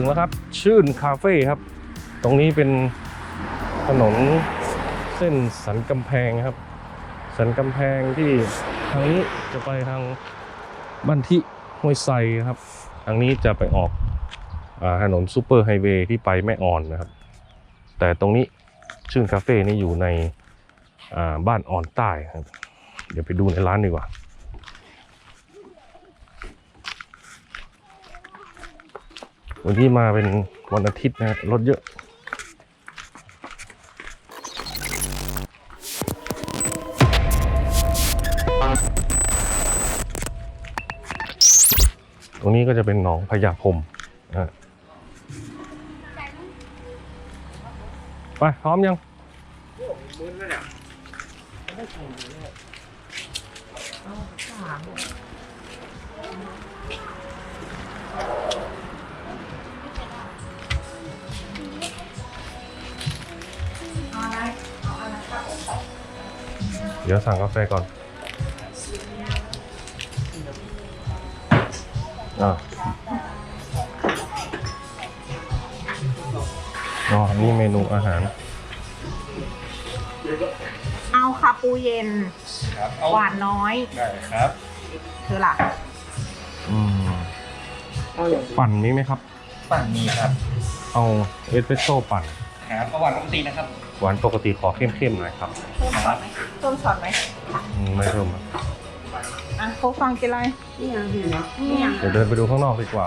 ถึงแล้วครับ ชื่นคาเฟ่ครับ ตรงนี้เป็นถนนเส้นสันกำแพงครับ สันกำแพงที่ทางนี้จะไปทางบ้านที่ห้วยไซครับ ทางนี้จะไปออกอถนนซูเปอร์ไฮเวย์ที่ไปแม่ออนนะครับ แต่ตรงนี้ชื่นคาเฟ่นี่อยู่ในบ้านอ่อนใต้ครับ เดี๋ยวไปดูในร้านดีกว่า วันที่มาเป็นวันอาทิตย์นะรถเยอะตรงนี้ก็จะเป็นหนองพญาพรมนะไปพร้อมยัง เดี๋ยวสั่งกาแฟก่อนอ่าอ๋อ นี่เมนูอาหาร เอาคาปูเย็น ครับเอาหวานน้อย ได้ครับเธอล่ะ อืมปั่นมีไหมครับ ปั่นมีครับ เอาเอสเปรสโซ่ปั่นครับเอาหวานปกตินะครับ หวานปกติขอเข้มๆหน่อยครับเพิ่มช็อตไหมเพิ่มช็อตไหมอืมไม่เพิ่มครับอะโคกฟังกินอะไรนี่ยังนี่ยังเดี๋ยวเดินไปดูข้างนอกดีกว่า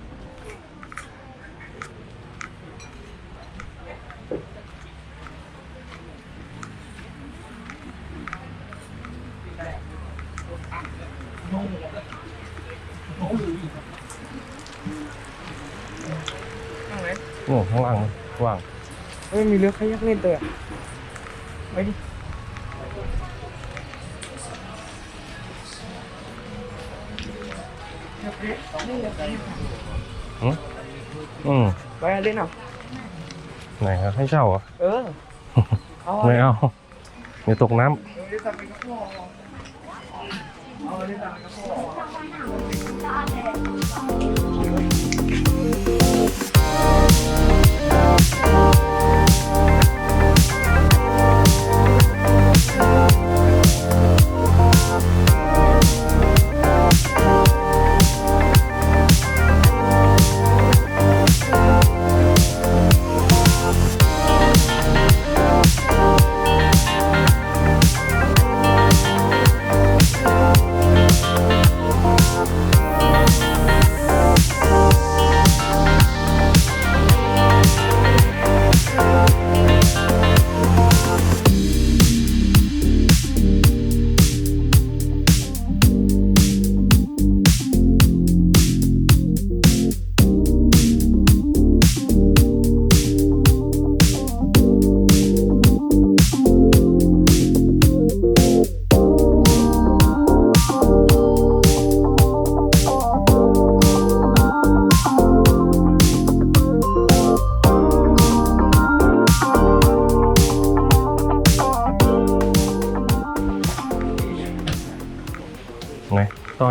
โอ้ข้างล่างกว้างเฮ้ยมีเรือขยักเล่นตัวอะไปดิอืมอืมไปเล่นเอาไหนครับให้เช่าเหรอเออเอาไม่เอาเดี๋ยวตกน้ำ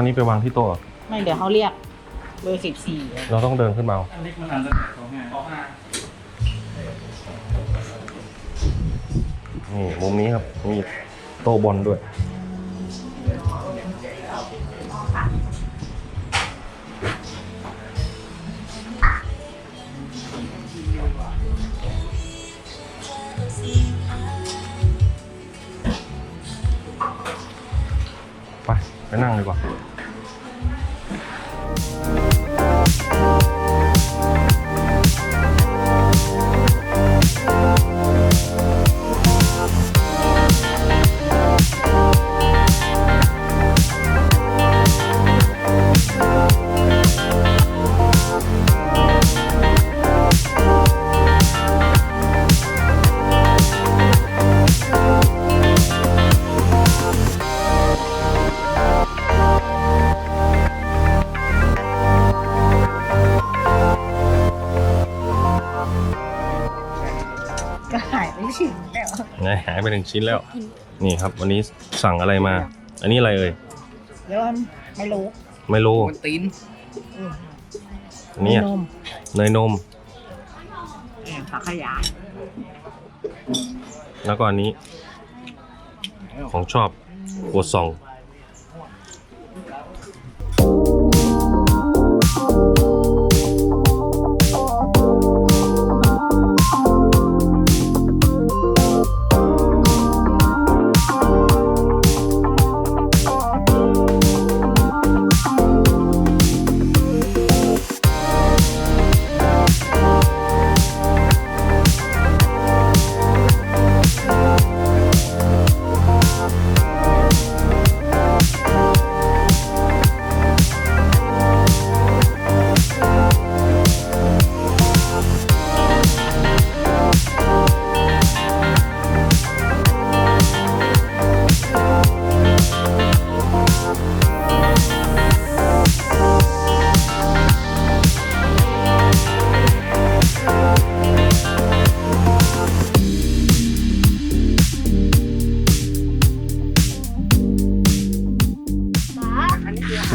อนนี้ไปวางที่โต๊ะเหรอไม่เดี๋ยวเขาเรียกเบอร์สิบสี่เราต้องเดินขึ้นมาเอาอันเล็กมันอันละสองห้าสองห้านี่มุมนี้ครับมีโต๊ะบอลด้วย ไป ไปนั่งดีกว่า ไงหายไปหนึ่งชิ้นแล้ว นี่ครับ วันนี้สั่งอะไรมา อันนี้อะไรเอ่ยเดี๋ยวไม่รู้ไมโลมันตีนอันนี้อะนมเนยนมผักขยายแล้วก็อันนี้ ของชอบกัวซอง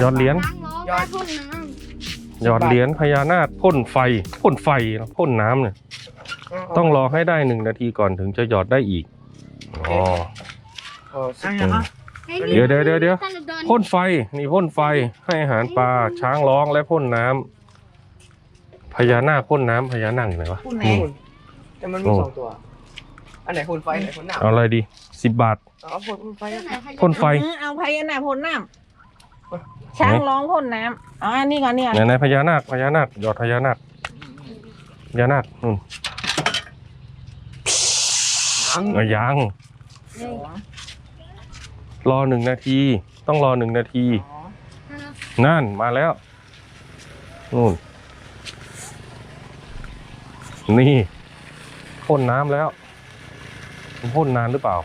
ยอดเหรียญยอด พ่นน้หยอดเหรียญพญานาคพ่นไฟพ่นไฟนะพ่นน้ำเนี่ยต้องรอให้ได้หนึ่งนาทีก่อนถึงจะหยอดได้อีกอ๋ออืมำเดี๋ยวเดี๋ยวเดี๋ยวเดี๋ยวท่านดอนพ่นไฟนี่พ่นไฟให้อาหารปลาช้างร้องและพ่นน้ำพญานาคพ่นน้ำพญานาคอยู่ไหนวะคุณไหนนี่ แต่มันมีสองตัว อันไหนหุ่นไฟอันไหนหุ่นหนามเอาอะไรดีสิบบาทเอาหุ่นไฟท่านไหนใครพ่นไฟ เออเอาพญานาคพ่นน้ำ ช้างร้องพ่นน้ำอ๋ออันนี้ก่อนเนี่ยไหนไหนพญานาคพญานาคหยอดพญานาคพญานาคนู่นเอายังรอหนึ่งนาที ต้องรอหนึ่งนาที นั่นมาแล้วนู่นนี่พ่นน้ำแล้วมันพ่นนานหรือเปล่า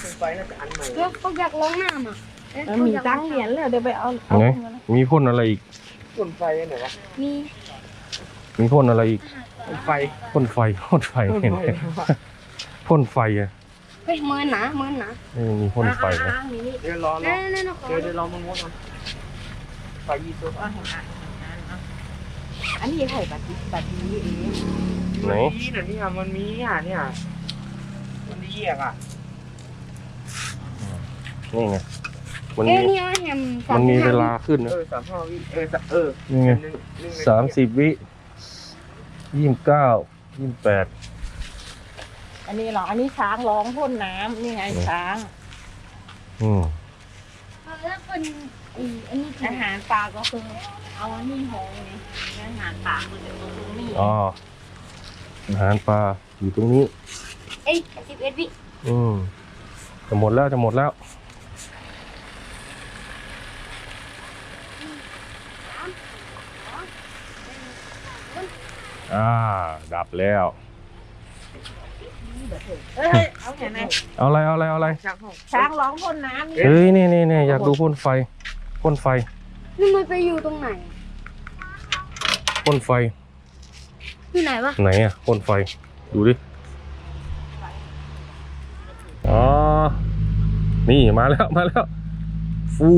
หุ่นไฟน่าจะอันใหม่ก็เขาอยากลองน้ำอะ เอ๊ะเออมีตังค์เหรียญเลยเดี๋ยวไปเอาเอาไหนเงินมีพ่นอะไรอีกหุ่นไฟอันไหนวะมีมีพ่นอะไรอีกหุ่นไฟพ่นไฟพ่นไฟหุ่นเห็นไฟไหมพ่นไฟอะเฮ้ยเมินหนาเมินหนาไม่มีพ่นไฟนะอ่าๆๆนี่นี่เดี๋ยวรอรอแน่แน่นอนเดี๋ยวเดี๋ยวรอมันงดมันไฟยี่ตัวอะอะอะอันนี้ไข่บัตรบัตรนี้เองไหนนี่น่ะเนี่ยมันมีอะเนี่ยมันเรียกอะนี่ไง มันเอ้มียนี่แฮมมันมีเวลาขึ้นเอนะอสามห้าวิเออสะเออนี่ไงหนึ่งหนึ่งนทีสามสิบวิยี่สิบเก้ายี่สิบแปดอันนี้เหรอ อันนี้ช้างร้องพ่นน้ำนี่ไงช้าง อืมแล้วเป็นอีอันนี้คืออาหารปลาก็คือเอาอันนี้หงนี่อาหารปลามันจะตรงนี้อ๋ออาหารปลาอยู่ตรงนี้ เอ้ยสิบเอ็ดวิอืมจะหมดแล้วจะหมดแล้ว อ่า ดับแล้วเฮ้ยเอาไงไหนเอาอะไร เอาอะไร เอาอะไรช่างห้องช้างร้องพ่นน้ำนี่เฮ้ย นี่นี่นี่อยากดูพ่นไฟ พ่นไฟ นี่มันไปอยู่ตรงไหน พ่นไฟ ที่ไหนวะไหนอะพ่นไฟ ดูดิ อ๋อ นี่มาแล้ว มาแล้ว ฟู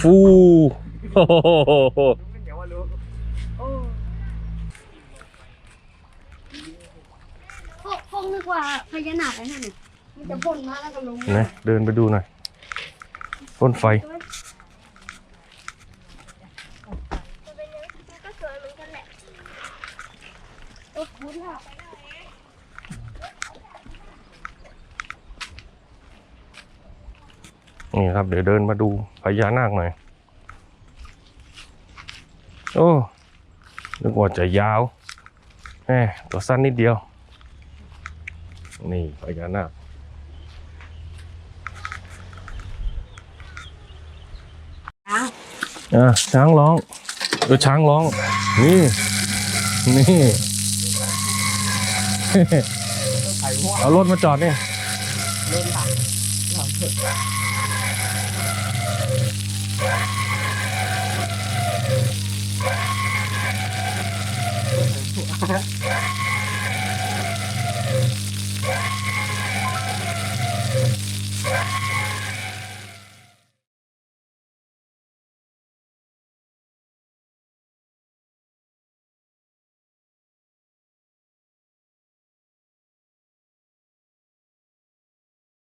ฟูโอ้โห เดี๋ยวว่ารู้ โอ้ พวกกนึกว่าพญานาคไอ้นั่นน่ะมันจะพ่นมาแล้วก็ลงนะเดินไปดูหน่อยพ่นไฟ ก็สวยเหมือนกันแหละโอ้คุ้นอะนี่ครับ เดี๋ยวเดินมาดูพญานาคหน่อย โอ้นึกว่าจะยาวแหมตัวสั้นนิดเดียว นี่พญานาคช้างอะช้างร้องเออช้างร้อง นี่ นี่เอารถมาจอดนี่เดินผ่